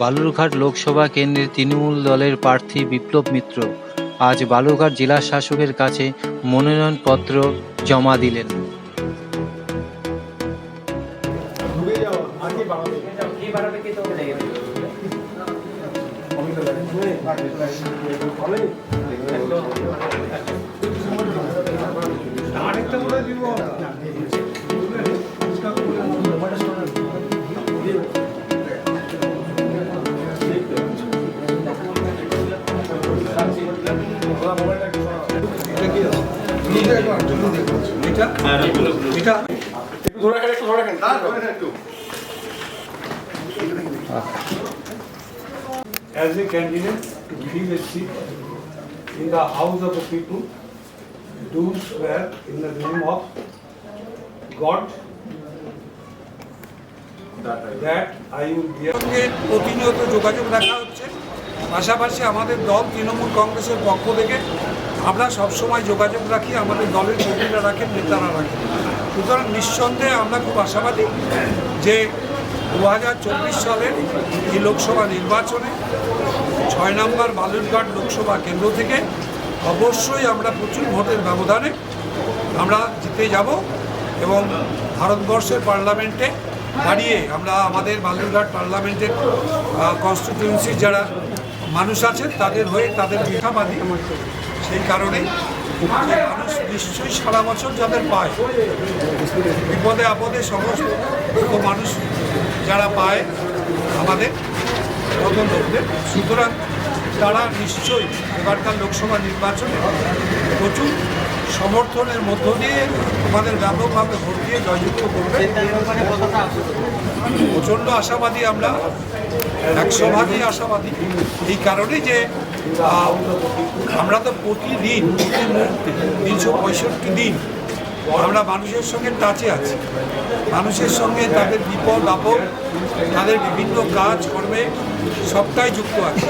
বালুরঘাট লোকসভা কেন্দ্রের তৃণমূল দলের প্রার্থী বিপ্লব মিত্র আজ বালুরঘাট জেলা শাসকের কাছে মনোনয়নপত্র জমা দিলেন। As a candidate to fill a seat in the House of the People, do swear in the name of God that I will সঙ্গে প্রতিনিয়ত যোগাযোগ রাখা হচ্ছে পাশাপাশি আমাদের দল তৃণমূল কংগ্রেসের পক্ষ থেকে আমরা সবসময় যোগাযোগ রাখি, আমাদের দলের কর্মীরা রাখেন, নেতারা রাখেন। সুতরাং নিঃসন্দেহে আমরা খুব আশাবাদী যে দু হাজার চব্বিশ সালের এই লোকসভা নির্বাচনে ছয় নম্বর বালুরঘাট লোকসভা কেন্দ্র থেকে অবশ্যই আমরা প্রচুর ভোটের ব্যবধানে আমরা জিতে যাব এবং ভারতবর্ষের পার্লামেন্টে দাঁড়িয়ে আমরা আমাদের বালুরঘাট পার্লামেন্টের কনস্টিটিউন্সির যারা মানুষ আছে, তাদের হয়ে তাদের মিঠাবাদী সেই কারণে মানুষ নিশ্চয়ই সারা বছর যাদের পায়, বিপদে আপদে সমস্ত মানুষ যারা পায় আমাদের নতুন সুতরাং তারা নিশ্চয়ই এবারকার লোকসভা নির্বাচনে প্রচুর সমর্থনের মধ্য দিয়ে আমাদের ব্যাপকভাবে ভোট দিয়ে জয়যুক্ত করবে। প্রচণ্ড আশাবাদী আমরা একশো ভাগই আশাবাদী। এই কারণে যে আমরা তো প্রতিদিন, প্রতি মুহূর্তে তিনশো পঁয়ষট্টি দিন আমরা মানুষের সঙ্গে টাচে আছি। মানুষের সঙ্গে তাদের বিপদ, আপদ, তাদের বিভিন্ন কাজ, কর্মে সবটাই যুক্ত আছে।